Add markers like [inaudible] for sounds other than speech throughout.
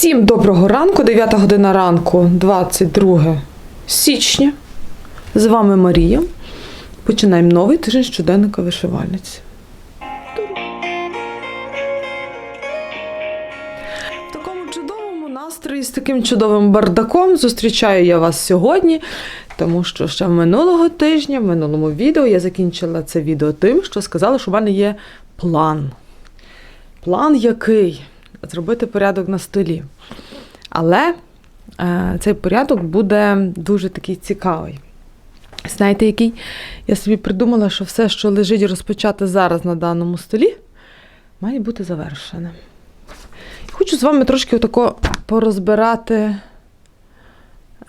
Всім доброго ранку, 9 година ранку, 22 січня. З вами Марія. Починаємо новий тиждень щоденника вишивальниці. В такому чудовому настрої з таким чудовим бардаком зустрічаю я вас сьогодні, тому що ще минулого тижня, в минулому відео, я закінчила це відео тим, що сказала, що в мене є план. План який? Зробити порядок на столі. Але е, цей порядок буде дуже такий цікавий. Знаєте, який? Я собі придумала, що все, що лежить розпочати зараз на даному столі, має бути завершене. Хочу з вами трошки отако порозбирати,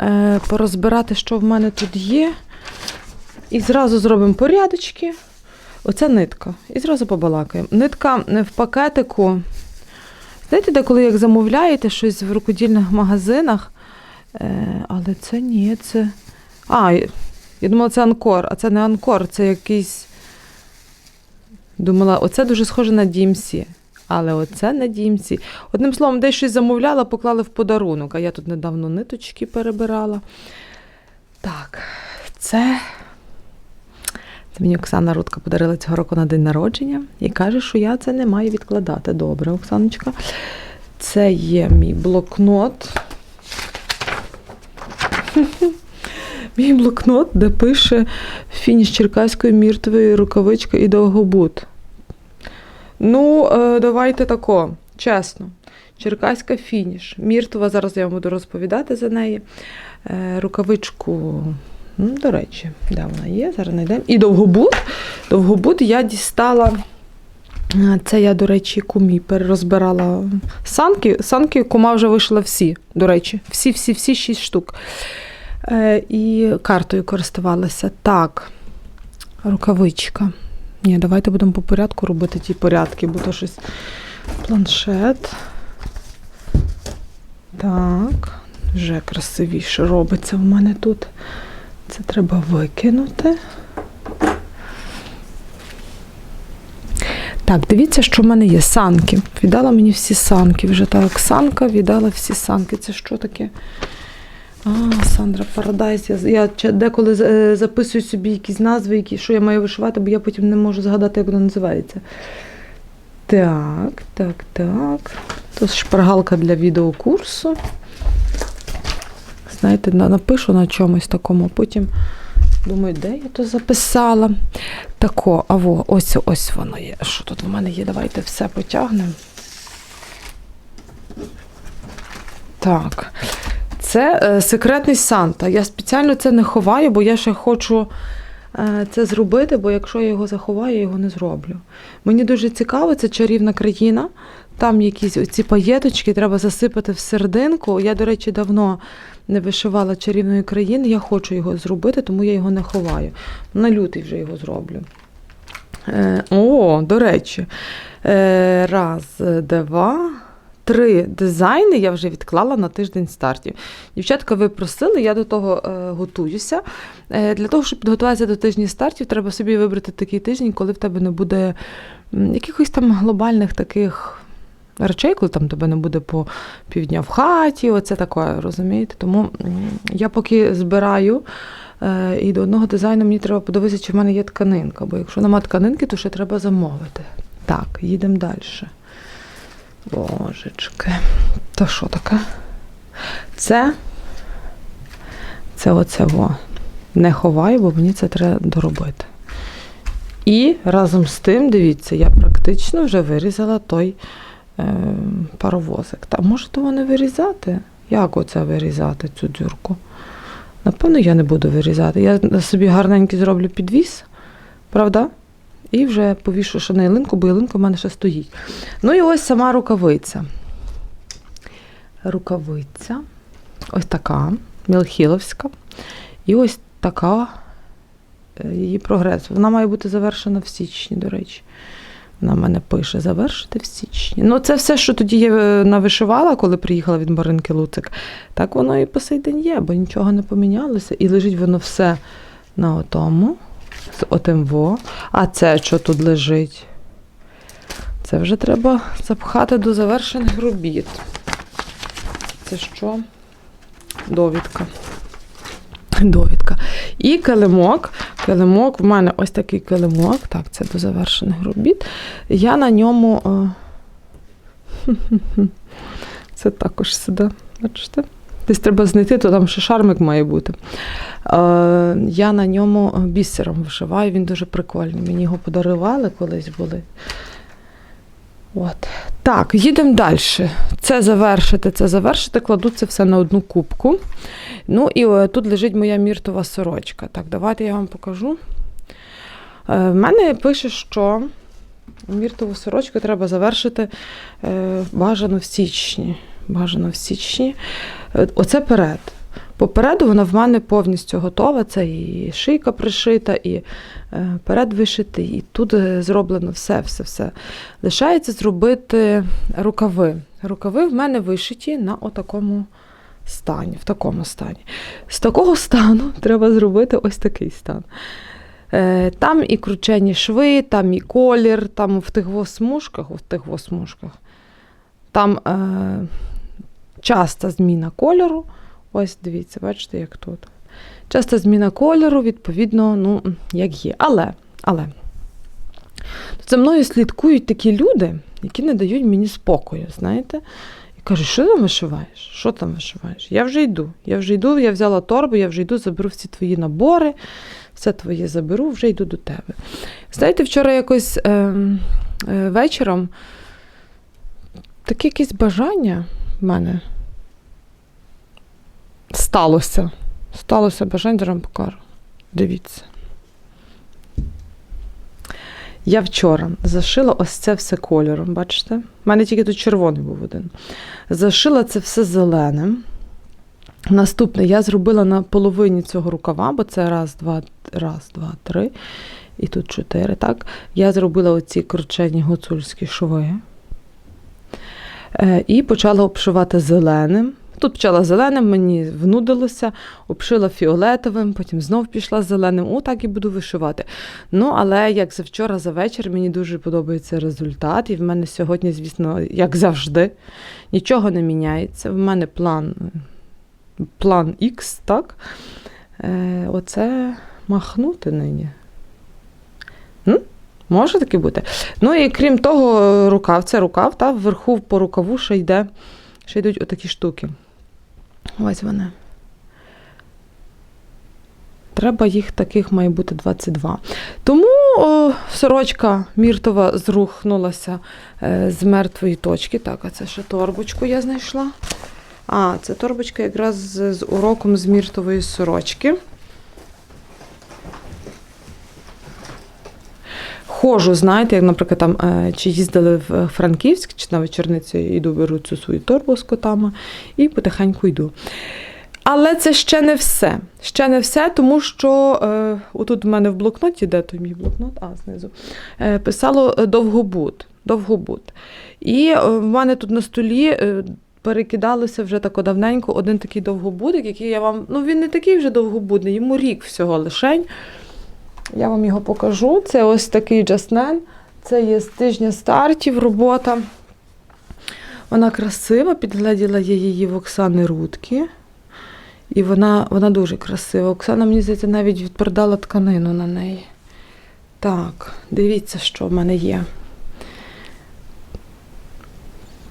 е, порозбирати, що в мене тут є. І зразу зробимо порядочки. Оця нитка. І зразу побалакаємо. Нитка в пакетику. Знаєте, деколи як замовляєте щось в рукодільних магазинах, е, але це ні, це. А, я думала, це анкор, а це не анкор, це якийсь. Думала, оце дуже схоже на DMC. Але оце не DMC. Одним словом, десь щось замовляла, поклали в подарунок. А я тут недавно ниточки перебирала. Так, це. Мені Оксана Рудка подарила цього року на день народження і каже, що я це не маю відкладати. Добре, Оксаночка. Це є мій блокнот. [laughs] Мій блокнот, де пише фініш черкаської міртової рукавичка і довгобут. Ну, е, давайте тако, чесно. Черкаська фініш. Міртова, зараз я вам буду розповідати за неї. Е, рукавичку Ну, до речі, де вона є? Зараз знайдемо. І довгобут. Довгобут я дістала. е, Це я, до речі, кумі перерозбирала санки. Санки кума вже вийшла всі, до речі, всі-всі-всі шість штук. Е, і картою користувалася. Так, рукавичка. Ні, давайте будемо по порядку робити ті порядки, бо то щось планшет. Так, вже красивіше робиться в мене тут. Це треба викинути. Так, дивіться, що в мене є санки. Віддала мені всі санки. Вже та Оксанка віддала всі санки. Це що таке? А, Сандра Парадайс. Я, я деколи е, записую собі якісь назви, які, що я маю вишивати, бо я потім не можу згадати, як воно називається. Так, так, так. Тут шпаргалка для відеокурсу. Знаєте, напишу на чомусь такому, потім думаю, де я то записала. Тако, а во, ось ось воно є. Що тут в мене є? Давайте все потягнемо. Так. Це е, секретний Санта. Я спеціально це не ховаю, бо я ще хочу е, це зробити, бо якщо я його заховаю, я його не зроблю. Мені дуже цікаво, це чарівна країна. Там якісь оці паєточки треба засипати в серединку. Я, до речі, давно не вишивала чарівної країни. Я хочу його зробити, тому я його не ховаю. На лютий вже його зроблю. Е, о, до речі, е, раз, два. Три дизайни я вже відклала на тиждень стартів. Дівчатка, ви просили, я до того е, готуюся. Е, для того, щоб підготуватися до тижні стартів, треба собі вибрати такий тиждень, коли в тебе не буде якихось там глобальних таких речей, коли там тебе не буде по півдня в хаті, оце таке, розумієте? Тому я поки збираю. е, І до одного дизайну мені треба подивитися, чи в мене є тканинка, бо якщо нема тканинки, то ще треба замовити. Так, їдемо далі. Божечки. То що таке? Це. Це оце во. Не ховаю, бо мені це треба доробити. І разом з тим, дивіться, я практично вже вирізала той паровозик. Та може того не вирізати? Як оце вирізати, цю дзюрку? Напевно, я не буду вирізати. Я собі гарненький зроблю підвіс, правда? І вже повішу ще на ялинку, бо ялинка в мене ще стоїть. Ну і ось сама рукавиця. Рукавиця. Ось така, мілхіловська. І ось така е, її прогрес. Вона має бути завершена в січні, до речі. В мене пише завершити в січні. Ну, це все, що тоді я е, навишивала, коли приїхала від Маринки Луцик. Так воно і по сей день є, бо нічого не помінялося. І лежить воно все на отому, з отим. А це що тут лежить? Це вже треба запхати до завершених робіт. це що? Довідка. Довідка. І килимок. Килимок, в мене ось такий килимок. Так, це до завершених робіт. Я на ньому. е, [laughs] Це також сюди. Бачите? Десь треба знайти, то там ще шармик має бути. Е, я на ньому бісером вишиваю, він дуже прикольний. Мені його подарували колись були. От. Так, їдемо далі. Це завершити, це завершити, кладу це все на одну кубку. Ну і е, тут лежить моя міртова сорочка. Так, давайте я вам покажу. Е, в мене пише, що міртову сорочку треба завершити е, бажано в січні. Бажано в січні. Оце перед. Попереду вона в мене повністю готова. Це і шийка пришита, і е, перед вишитий, і тут е, зроблено все, все, все. Лишається зробити рукави. Рукави в мене вишиті на отакому стані, в такому стані. З такого стану [laughs] треба зробити ось такий стан. Е, Там і кручені шви, там і колір, там в тих во в тих во. Там е, часта зміна кольору. Ось дивіться, бачите, як тут. Часта зміна кольору, відповідно, ну, як є. Але, але за мною слідкують такі люди, які не дають мені спокою, знаєте. І кажуть, що там вишиваєш? Що там вишиваєш? Я вже йду. Я вже йду, я взяла торбу, я вже йду, заберу всі твої набори, все твоє заберу, вже йду до тебе. Знаєте, вчора якось е, е, вечором таке якесь бажання в мене сталося. Сталося бажання, вам покажу. Дивіться. Я вчора зашила ось це все кольором, бачите? У мене тільки тут червоний був один. Зашила це все зеленим. Наступне я зробила на половині цього рукава, бо це раз, два, раз, два, три. І тут чотири. Так? Я зробила оці кручені гуцульські шви. Е, І почала обшивати зеленим. Тут почала зеленим, мені внудилося, обшила фіолетовим, потім знов пішла зеленим. О, так і буду вишивати. Ну, але як завчора за вечір, мені дуже подобається результат. І в мене сьогодні, звісно, як завжди, нічого не міняється. В мене план, план X, так? Е, оце махнути нині. М? Може таки бути. Ну і крім того, рукав, це рукав, та вверху по рукаву ще йде, ще йдуть отакі штуки. Ось вони. Треба їх таких має бути 22. Тому о, сорочка міртова зрухнулася е, з мертвої точки. Так, а це ще торбочку я знайшла. А, це торбочка якраз з, з уроком з міртової сорочки. Ходжу, знаєте, як, наприклад, там, е, чи їздили в Франківськ, чи на вечорниці йду, беру цю свою торбу з котами і потихеньку йду. Але це ще не все. Ще не все, тому що е, отут в мене в блокноті, де той мій блокнот, а знизу, е, писало е, довгобуд. довгобуд. І е, в мене тут на столі е, перекидалося вже тако давненько один такий довгобудик, який я вам. Ну, він не такий вже довгобудний, йому рік всього лишень. Я вам його покажу. Це ось такий джаснен. Це є з тижня стартів робота. Вона красива, підгляділа я її в Оксани Рудки. І вона, вона дуже красива. Оксана, мені здається, навіть відпродала тканину на неї. Так, дивіться, що в мене є.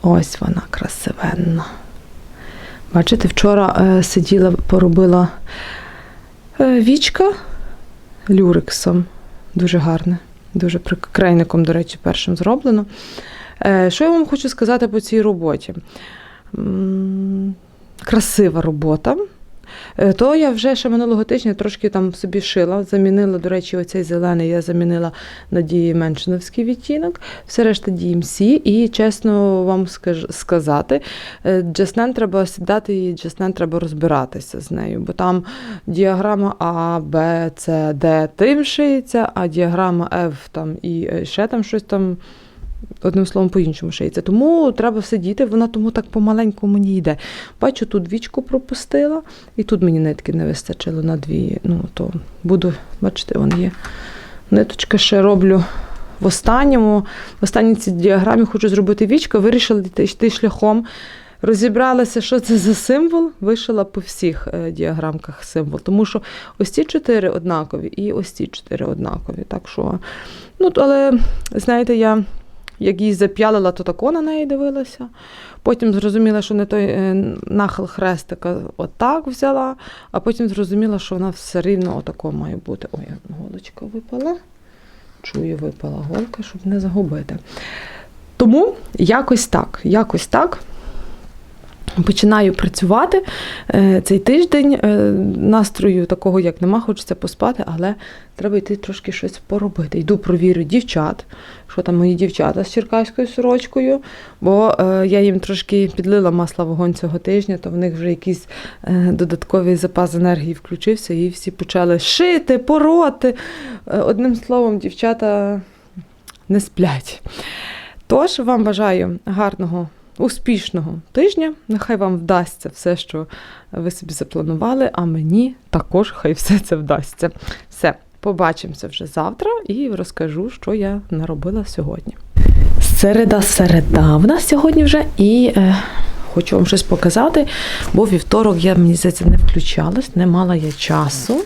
Ось вона красивенна. Бачите, вчора е, сиділа, поробила е, вічка люрексом. Дуже гарне. Дуже крайником, до речі, першим зроблено. Е, Що я вам хочу сказати по цій роботі? Красива робота. Е, То я вже ще минулого тижня трошки там собі шила. Замінила, до речі, оцей зелений я замінила на дії меншиновський відтінок, все решта DMC. І чесно вам скаж- сказати, е, Джаснен треба сідати і Джаснен треба розбиратися з нею, бо там діаграма А, Б, С, Д тим шиється, а діаграма F там і е, ще там щось там. Одним словом, по-іншому шиється. Тому треба сидіти, вона тому так помаленьку мені йде. Бачу, тут вічку пропустила, і тут мені нитки не вистачило на дві. Ну, то буду, бачите, вон є. Ниточка ще роблю в останньому. В останній цій діаграмі хочу зробити вічку. Вирішила йти шляхом розібралася, що це за символ, вишила по всіх е, діаграмках символ. Тому що ось ці чотири однакові і ось ці чотири однакові. Так що, ну, але, знаєте, я як її зап'ялила, то тако на неї дивилася. Потім зрозуміла, що не той е, нахил хрестика отак взяла, а потім зрозуміла, що вона все рівно отако має бути. Ой, голочка випала. Чую, випала голка, щоб не загубити. Тому якось так, якось так. Починаю працювати Е, цей тиждень. е, Настрою такого, як нема, хочеться поспати, але треба йти трошки щось поробити. Йду провірю дівчат, що там мої дівчата з черкаською сорочкою, бо е, я їм трошки підлила масла вогонь цього тижня, то в них вже якийсь додатковий запас енергії включився, і всі почали шити, пороти. Одним словом, дівчата не сплять. Тож вам бажаю гарного, успішного тижня. Нехай вам вдасться все, що ви собі запланували, а мені також хай все це вдасться. Все, побачимося вже завтра і розкажу, що я наробила сьогодні. Середа, середа в нас сьогодні вже і. Е... Хочу вам щось показати, бо вівторок я мені здається не включалась, не мала я часу.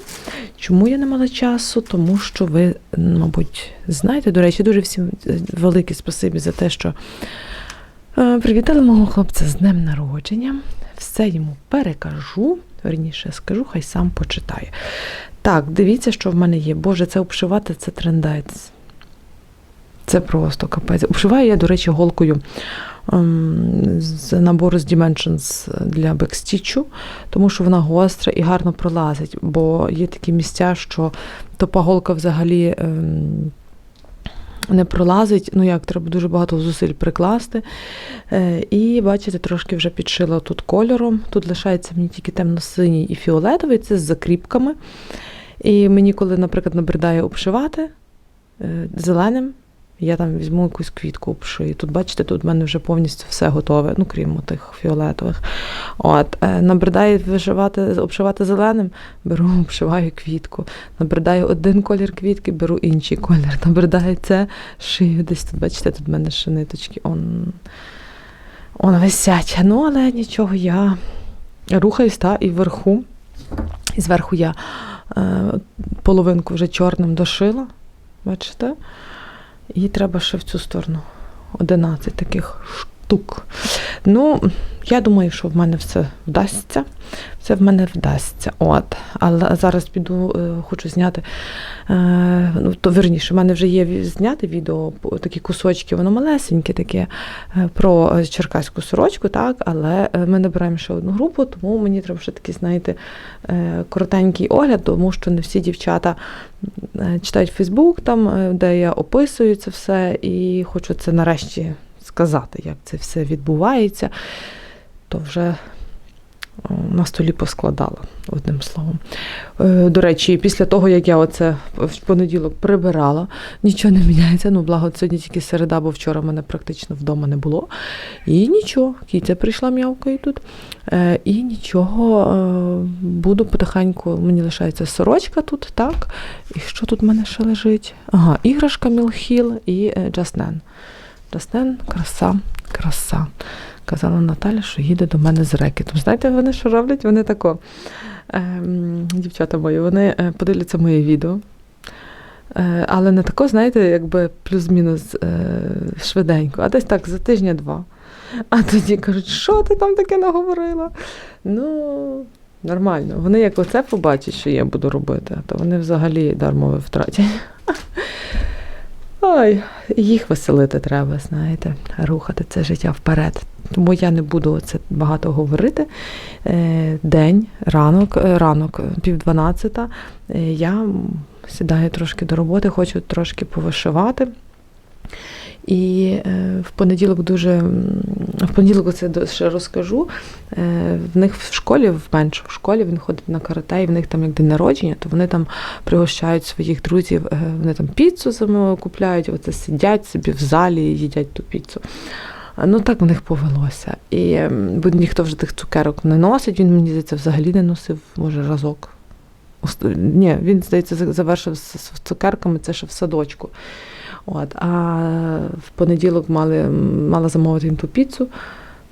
Чому я не мала часу? Тому що ви, мабуть, знаєте, до речі, дуже всім е, велике спасибі за те, що е, привітали мого хлопця з днем народження. Все йому перекажу. Верніше скажу, хай сам почитає. Так, дивіться, що в мене є. Боже, це обшивати це трендець. Це просто капець. Обшиваю я, до речі, голкою ем, з набору з Dimensions для бекстічу, тому що вона гостра і гарно пролазить, бо є такі місця, що топа голка взагалі ем, не пролазить. Ну як, треба дуже багато зусиль прикласти. Е, і бачите, трошки вже підшила тут кольором. Тут лишається мені тільки темно-синій і фіолетовий, це з закріпками. І мені, коли, наприклад, набридає обшивати е, зеленим, я там візьму якусь квітку обшию. Тут, бачите, тут в мене вже повністю все готове, ну крім тих фіолетових. От, е, набридає вишивати, обшивати зеленим, беру, [laughs] обшиваю квітку. Набридає один колір квітки, беру інший колір. Набридає це, шию десь тут, бачите, тут в мене ще ниточки. Он, он висять. Ну, але нічого, я рухаюсь, та, і вверху. І зверху я е, половинку вже чорним дошила. Бачите? І треба ще в цю сторону. 11 таких штук. Ну, я думаю, що в мене все вдасться. Все в мене вдасться. От. Але зараз піду, е, хочу зняти. Е, ну, то верніше, в мене вже є зняти відео, такі кусочки, воно малесеньке таке е, про черкаську сорочку, так, але ми набираємо ще одну групу, тому мені треба ще такий, знаєте, коротенький огляд, тому що не всі дівчата читають Фейсбук, там, де я описую це все, і хочу це нарешті сказати, як це все відбувається, то вже на столі поскладала, одним словом. Е, До речі, після того, як я оце в понеділок прибирала, нічого не міняється. Ну, благо, сьогодні тільки середа, бо вчора мене практично вдома не було. І нічого, кітя прийшла м'явкою тут. Е, І нічого, е, буду потихеньку, мені лишається сорочка тут, так. І що тут в мене ще лежить? Ага, іграшка Мілхіл і е, Джаснен. Джаснен, краса, краса. Казала Наталя, що їде до мене з рекетом. Знаєте, вони що роблять? Вони тако. Ем, дівчата мої, вони е, подивляться моє відео. Е, але не тако, знаєте, якби плюс-мінус е, швиденько, а десь так за тижня-два. А тоді кажуть, що ти там таке наговорила? Ну, нормально. Вони як оце побачать, що я буду робити, то вони взагалі дармове втратять. Ой, їх веселити треба, знаєте, рухати це життя вперед. Тому я не буду це багато говорити. Е, День, ранок, е, ранок, пів дванадцята. Е, Я сідаю трошки до роботи, хочу трошки повишивати. І е, в понеділок дуже в понеділок це ще розкажу. Е, в них в школі, в меншу школі, він ходить на карате, і в них там як день народження, то вони там пригощають своїх друзів, е, вони там піцу само купляють, оце сидять собі в залі їдять ту піцу. Ну так в них повелося. І бо ніхто вже тих цукерок не носить. Він мені здається взагалі не носив, може, разок. Ні, він, здається, завершив з цукерками це ще в садочку. От, а в понеділок мали, мала замовити їм ту піцу.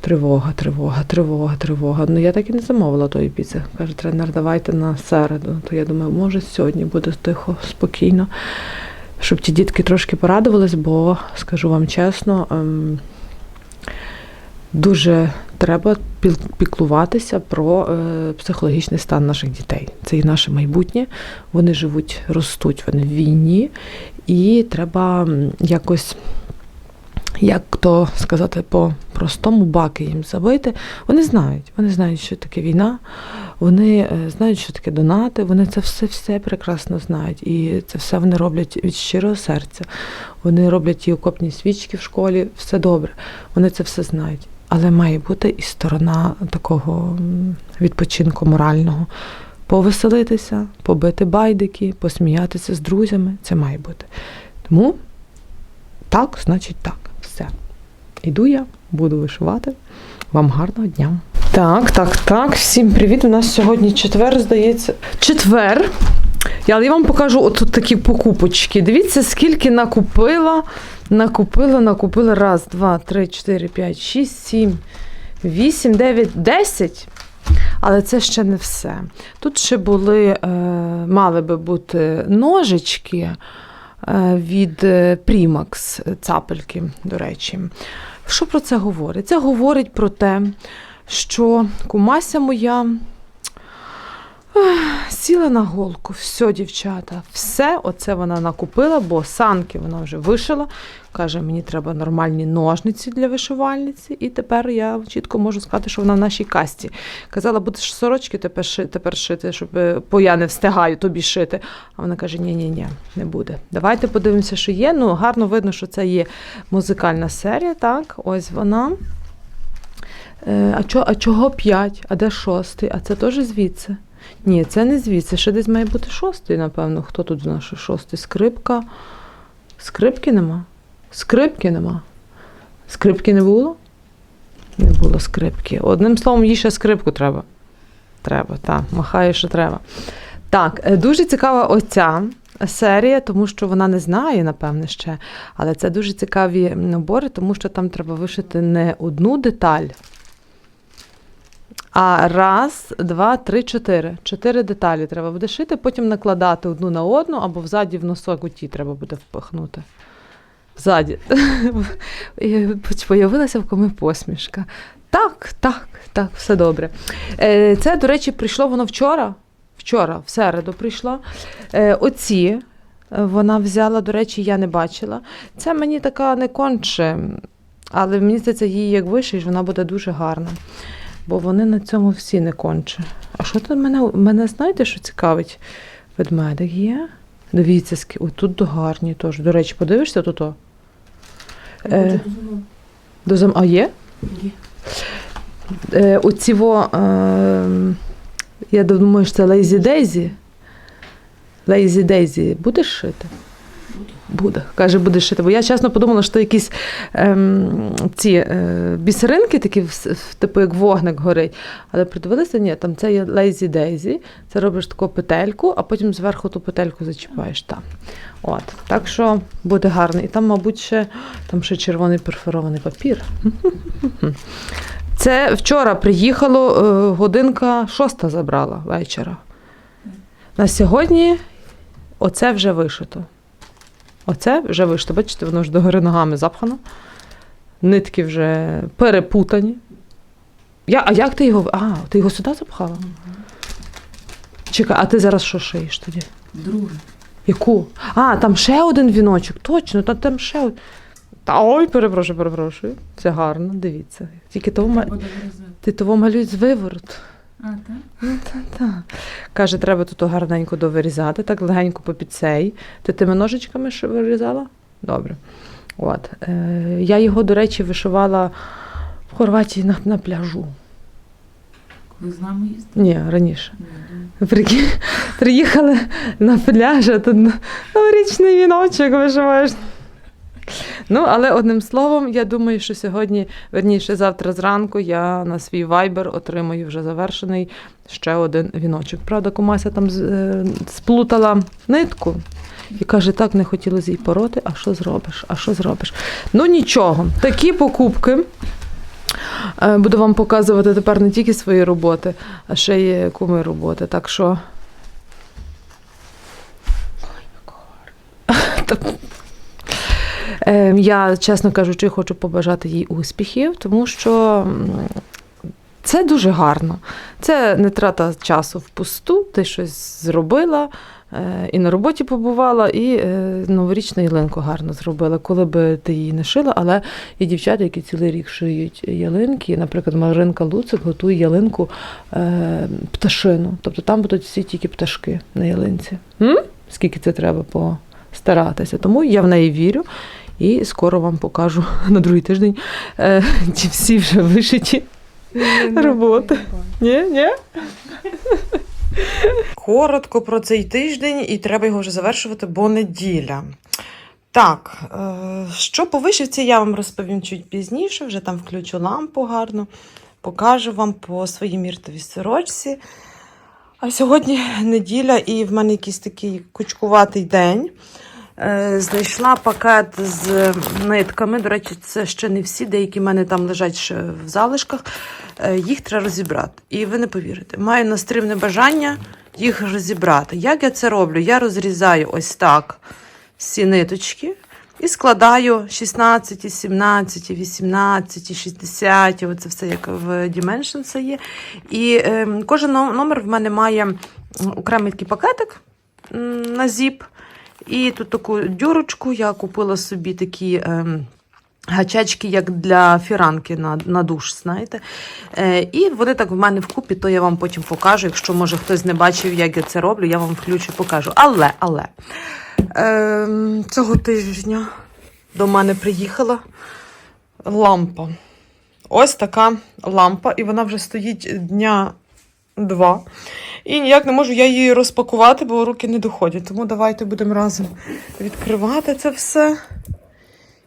Тривога, тривога, тривога, тривога. Ну я так і не замовила тої піци. Каже, тренер, давайте на середу. То я думаю, може сьогодні буде тихо, спокійно, щоб ті дітки трошки порадувались, бо скажу вам чесно, ем, дуже треба піклуватися про е, психологічний стан наших дітей. Це і наше майбутнє. Вони живуть, ростуть, вони в війні, і треба якось. Як то сказати по-простому баки їм забити, вони знають. Вони знають, що таке війна, вони е, знають, що таке донати, вони це все все прекрасно знають. І це все вони роблять від щирого серця. Вони роблять ті окопні свічки в школі, все добре. Вони це все знають. Але має бути і сторона такого відпочинку морального. Повеселитися, побити байдики, посміятися з друзями. Це має бути. Тому так, значить так. Все. Іду я, буду вишивати. Вам гарного дня. Так, так, так. Всім привіт. У нас сьогодні четвер, здається. Четвер. Але я вам покажу отут такі покупочки. Дивіться, скільки накупила. Накупила, накупила. Раз, два, три, чотири, п'ять, шість, сім, вісім, дев'ять, десять. Але це ще не все. Тут ще були, е, мали би бути ножички е, від е, Primax, цапельки, до речі. Що про це говорить? Це говорить про те, що кумася моя сіла на голку. Все, дівчата, все оце вона накупила, бо санки вона вже вишила. Каже, мені треба нормальні ножниці для вишивальниці, і тепер я чітко можу сказати, що вона в нашій касті. Казала, будеш сорочки тепер, ши, тепер шити, щоб е, бо я не встигаю тобі шити. А вона каже: ні, ні, ні, не буде. Давайте подивимося, що є. Ну, гарно видно, що це є музикальна серія. Так, ось вона. Е, а чого п'ять? А де шостий? А це теж звідси? Ні, це не звідси. Ще десь має бути шостий, напевно. Хто тут знає, що шостий? Скрипка. Скрипки нема. Скрипки нема. Скрипки не було? Не було скрипки. Одним словом, їй ще скрипку треба. Треба, так. Махає, що треба. Так, е, дуже цікава оця серія, тому що вона не знає, напевне, ще. Але це дуже цікаві набори, тому що там треба вишити не одну деталь. А раз, два, три, чотири. Чотири деталі треба буде шити, потім накладати одну на одну, або взаді в носок оті треба буде впихнути. Ззаді. [laughs] І Появилася в коми посмішка. Так, так, так, все добре. Е, Це, до речі, прийшло воно вчора. Вчора, в середу прийшло. Е, Оці е, вона взяла, до речі, я не бачила. Це мені така не конче, але мені здається, її як вишиш, вона буде дуже гарна. Бо вони на цьому всі не конче. А що тут мене, мене знаєте, що цікавить? Ведмедик є? Дивіться, скі... Ой, тут гарні теж. До речі, подивишся тут? о? Е, до зам... А є? Е, оці во, е, я думаю, що це Лейзі Дейзі. Лейзі Дейзі будеш шити? Буде. Каже, будеш шити. Бо я чесно подумала, що якісь ем, ці е, бісеринки, такі, типу як вогник горить. Але придивилися, ні, там це є Lazy Daisy. Це робиш таку петельку, а потім зверху ту петельку зачіпаєш там. От. Так що буде гарно. І там, мабуть, ще, там ще червоний перфорований папір. Це вчора приїхало, е, годинка шоста забрала вечора. На сьогодні оце вже вишито. Оце вже вишито. Бачите, воно ж догори ногами запхано. Нитки вже перепутані. Я, а як ти його. А, ти його сюди запхала? Чекай, а ти зараз що шиєш тоді? Друге. Яку? А, там ще один віночок, точно, та там ще один. Та ой, перепрошую, перепрошую. Це гарно, дивіться. Тільки того, ма- ти того малюють з виворот. А, так? Ну, та, та. Каже, треба тут гарненько довирізати, так легенько попід цей. Ти тими ножичками вирізала? Добре. От. Е, я його, до речі, вишивала в Хорватії на, на пляжу. Коли з нами їздили? Ні, раніше. Ні, ну, Прикинь, приїхали на пляж, а тут новорічний віночок вишиваєш. Ну, але одним словом, я думаю, що сьогодні, верніше, завтра зранку я на свій вайбер отримаю вже завершений ще один віночок. Правда, комася там е, сплутала нитку і каже, так не хотілося їй пороти, а що зробиш? А що зробиш? Ну нічого, такі покупки. Е, Буду вам показувати тепер не тільки свої роботи, а ще й куми роботи. Так що. Е, [laughs] Я, чесно кажучи, хочу побажати їй успіхів, тому що це дуже гарно. Це не трата часу впусту, ти щось зробила, е, і на роботі побувала, і е, новорічну ялинку гарно зробила, коли би ти її не шила, але є дівчата, які цілий рік шиють ялинки. Наприклад, Маринка Луцик готує ялинку е, пташину. Тобто там будуть всі тільки пташки на ялинці. М? Скільки це треба постаратися. Тому я в неї вірю. І скоро вам покажу [laughs] на другий тиждень е, ті всі вже вишиті роботи. Ні, ні. Коротко про цей тиждень, і треба його вже завершувати, бо неділя. Так, е, що по вишивці, я вам розповім чуть пізніше, вже там включу лампу гарно, покажу вам по своїй міртовій сорочці. А сьогодні неділя, і в мене якийсь такий кучкуватий день. Е, Знайшла пакет з нитками. До речі, це ще не всі, деякі в мене там лежать ще в залишках. Е, Їх треба розібрати. І ви не повірите, маю настривне бажання їх розібрати. Як я це роблю? Я розрізаю ось так всі ниточки і складаю 16, 17, 18, 60, оце все як в Dimensions є. І е, кожен номер в мене має окремий такий пакетик на зіп. І тут таку дюрочку я купила собі такі. ем, Гачечки, як для фіранки на, на душ, знаєте. Е, і вони так в мене вкупі, то я вам потім покажу. Якщо, може, хтось не бачив, як я це роблю, я вам включу покажу. Але, але е, цього тижня до мене приїхала лампа. Ось така лампа, і вона вже стоїть дня два. І ніяк не можу я її розпакувати, бо руки не доходять. Тому давайте будемо разом відкривати це все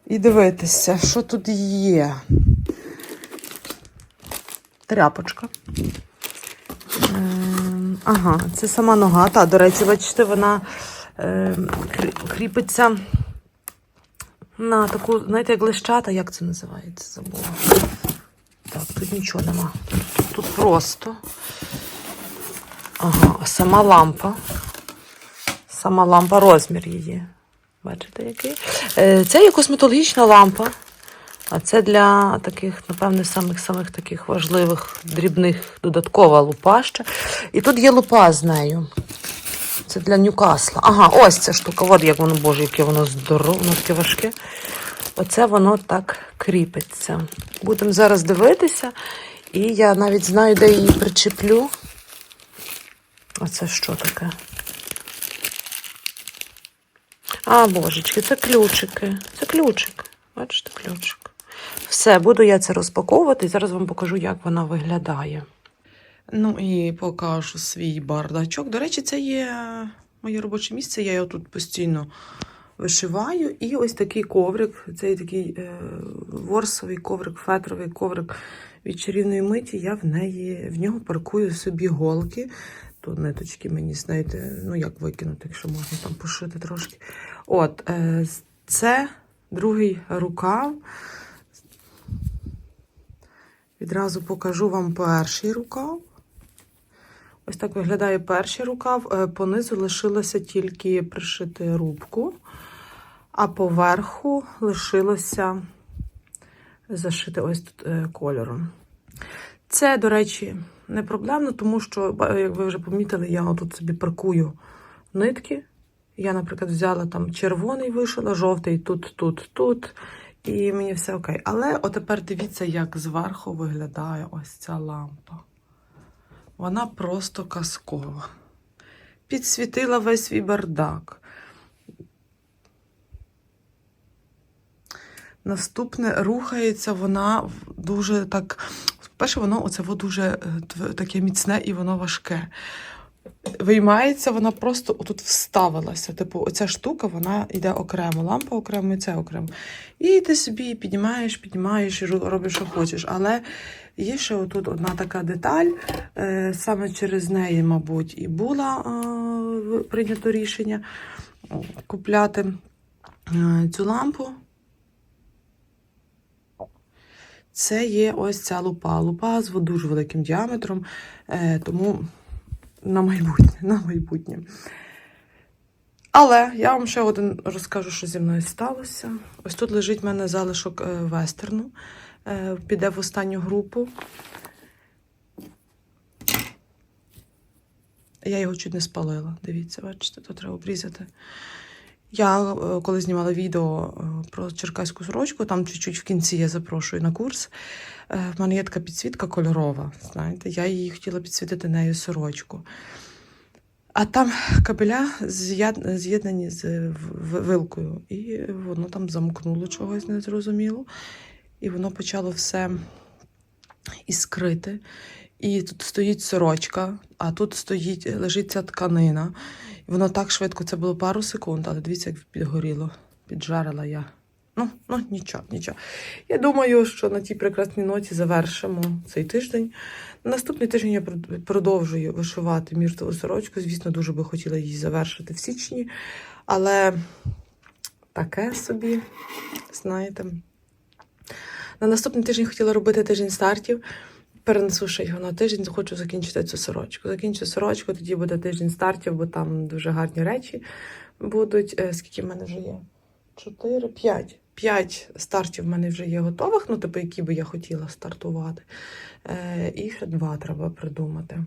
і дивитися, що тут є. Тряпочка. Ем, Ага, це сама нога. Та, до речі, бачите, вона ем, кріпиться на таку, знаєте, як лищата, як це називається? Забула. Так, тут нічого нема. Тут, просто. Ага, сама лампа. Сама лампа, розмір її. Бачите, який? Е, Це є косметологічна лампа. А це для таких, напевне, самих самих таких важливих, дрібних додаткова лупа ще. І тут є лупа з нею. Це для Ньюкасла. Ага, ось ця штука. От як воно, боже, яке воно здорове, воно таке важке. Оце воно так кріпиться. Будемо зараз дивитися. І я навіть знаю, де її причеплю. Оце що таке? А, божечки, це ключики. Це ключик. Бачите, ключик. Все, буду я це розпаковувати і зараз вам покажу, як вона виглядає. Ну і покажу свій бардачок. До речі, це є моє робоче місце. Я його тут постійно вишиваю. І ось такий коврик. Цей такий е, ворсовий коврик, фетровий коврик від чарівної миті. Я в неї в нього паркую собі голки. Тут ниточки мені, знаєте, ну як викинути, якщо можна там пошити трошки. От, е, це другий рукав. Відразу покажу вам перший рукав. Ось так виглядає перший рукав. Е, Понизу лишилося тільки пришити рубку, а поверху лишилося зашити ось тут е, кольором. Це, до речі, не проблемно, тому що, як ви вже помітили, я тут собі паркую нитки. Я, наприклад, взяла там червоний, вишила, жовтий тут, тут, тут. І мені все окей. Але отепер дивіться, як зверху виглядає ось ця лампа. Вона просто казкова. Підсвітила весь свій бардак. Наступне рухається вона дуже так. Перше, воно оце дуже е, таке міцне і воно важке. Виймається, вона просто отут вставилася. Типу, оця штука, вона йде окремо, лампа окремо і це окремо. І ти собі піднімаєш, піднімаєш і робиш, що хочеш. Але є ще отут одна така деталь. Е, саме через неї, мабуть, і було прийнято рішення купляти е, цю лампу. Це є ось ця лупа. Лупа з дуже великим діаметром, е, тому на майбутнє, на майбутнє. Але я вам ще один розкажу, що зі мною сталося. Ось тут лежить в мене залишок вестерну. Е, піде в останню групу. Я його чуть не спалила. Дивіться, бачите, то треба обрізати. Я е, коли знімала відео е, про черкаську сорочку, там чуть-чуть в кінці я запрошую на курс. В мене є така підсвітка кольорова. Знаєте, я її хотіла підсвітити нею сорочку. А там кабеля з'єднані з вилкою, і воно там замкнуло чогось незрозуміло. І воно почало все іскрити. І тут стоїть сорочка, а тут стоїть, лежить ця тканина. І воно так швидко, це було пару секунд, але дивіться, як підгоріло, піджарила я. Ну, ну нічого, нічого. Я думаю, що на тій прекрасній ноті завершимо цей тиждень. На наступний тиждень я продовжую вишивати міртову сорочку. Звісно, дуже би хотіла її завершити в січні, але таке собі, знаєте. На наступний тиждень хотіла робити тиждень стартів. Перенесу ще його на тиждень, хочу закінчити цю сорочку. Закінчу сорочку, тоді буде тиждень стартів, бо там дуже гарні речі будуть. Е, Скільки в мене вже є? Чотири, п'ять. П'ять стартів в мене вже є готових, ну, типу, які би я хотіла стартувати. Е, і ще два треба придумати.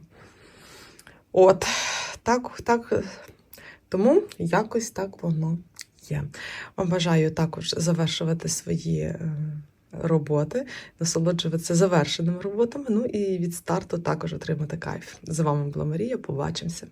От, так, так. Тому якось так воно є. Вам бажаю також завершувати свої е, роботи, насолоджуватися завершеними роботами. Ну і від старту також отримати кайф. З вами була Марія. Побачимося.